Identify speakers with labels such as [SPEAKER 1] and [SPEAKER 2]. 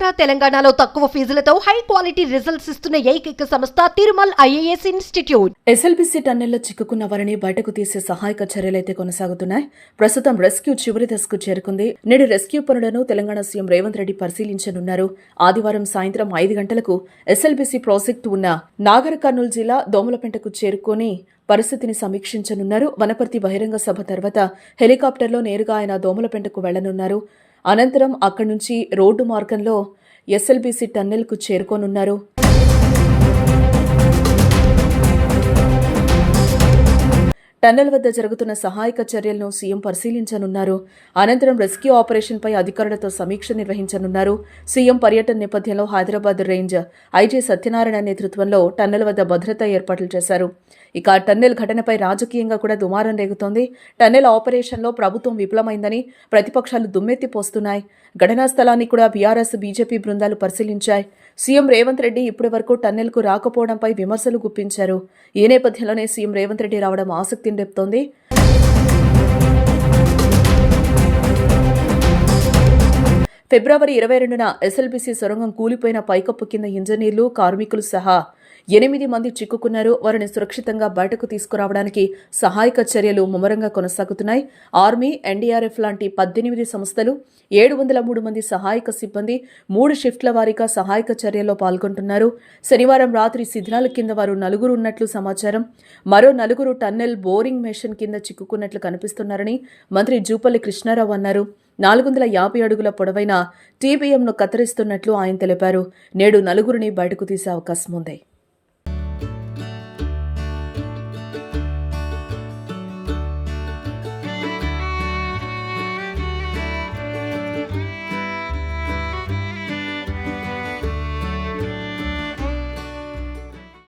[SPEAKER 1] ఆంధ్ర తెలంగాణలో తక్కువ ఫీజులతో high quality results ఇస్తున్న ఏకైక సంస్థ తిరుమల్ ఐఏఎస్ ఇన్స్టిట్యూట్.
[SPEAKER 2] ఎస్ఎల్బిసి టన్నెల్లో చిక్కుకున్న వారిని బయటకు తీసే సహాయక చర్యలైతే కొనసాగుతున్నాయి. ప్రస్తుతం రెస్క్యూ చివరి దశకు చేరుకుంది. నేడు రెస్క్యూ పనులను తెలంగాణ సీఎం రేవంత్ రెడ్డి పరిశీలించనున్నారు. ఆదివారం సాయంత్రం ఐదు గంటలకు ఎస్ఎల్బిసి ప్రాజెక్టు ఉన్న నాగర్ కర్నూలు జిల్లా దోమలపెంటకు చేరుకొని పరిస్థితిని సమీక్షించనున్నారు. వనపర్తి బహిరంగ సభ తర్వాత హెలికాప్టర్లో నేరుగా ఆయన దోమలపెంటకు వెళ్ళనున్నారు అనంతరం అక్కడి నుంచి రోడ్డు మార్గంలో ఎస్ఎల్బిసి టన్నెల్కు చేరుకోనున్నారు. టన్నెల్ వద్ద జరుగుతున్న సహాయక చర్యలను సీఎం పరిశీలించనున్నారు. అనంతరం రెస్క్యూ ఆపరేషన్పై అధికారులతో సమీక్ష నిర్వహించనున్నారు. సీఎం పర్యటన నేపథ్యంలో హైదరాబాద్ రేంజ్ ఐజీ సత్యనారాయణ నేతృత్వంలో టన్నెల్ వద్ద భద్రతా ఏర్పాట్లు చేశారు. ఇక టన్నెల్ ఘటనపై రాజకీయంగా కూడా దుమారం రేగుతోంది. టన్నెల్ ఆపరేషన్లో ప్రభుత్వం విఫలమైందని ప్రతిపక్షాలు దుమ్మెత్తిపోస్తున్నాయి ఘటనా స్థలాన్ని కూడా బీఆర్ఎస్ బీజేపీ బృందాలు పరిశీలించాయి. సీఎం రేవంత్ రెడ్డి ఇప్పటి వరకు టన్నెల్కు రాకపోవడంపై విమర్శలు గుప్పించారు. ఈ నేపథ్యంలోనే సీఎం రేవంత్ రెడ్డి రావడం ఆసక్తి రేపుతోంది ఫిబ్రవరి ఇరవై రెండున ఎస్ఎల్బీసీ సొరంగం కూలిపోయిన పైకప్పు కింద ఇంజనీర్లు కార్మికులు సహా ఎనిమిది మంది చిక్కుకున్నారు. వారిని సురక్షితంగా బయటకు తీసుకురావడానికి సహాయక చర్యలు ముమ్మరంగా కొనసాగుతున్నాయి. ఆర్మీ ఎన్డీఆర్ఎఫ్ లాంటి పద్దెనిమిది సంస్థలు ఏడు వందల మూడు మంది సహాయక సిబ్బంది మూడు షిఫ్ట్ల వారీగా సహాయక చర్యల్లో పాల్గొంటున్నారు. శనివారం రాత్రి శిథిలాల కింద వారు నలుగురు ఉన్నట్లు సమాచారం. మరో నలుగురు టన్నెల్ బోరింగ్ మెషిన్ కింద చిక్కుకున్నట్లు కనిపిస్తున్నారని మంత్రి జూపల్లి కృష్ణారావు అన్నారు. నాలుగు వందల యాభై అడుగుల పొడవైన టీబీఎంను కత్తిరిస్తున్నట్లు ఆయన తెలిపారు. నేడు నలుగురిని బయటకు తీసే అవకాశం ఉంది.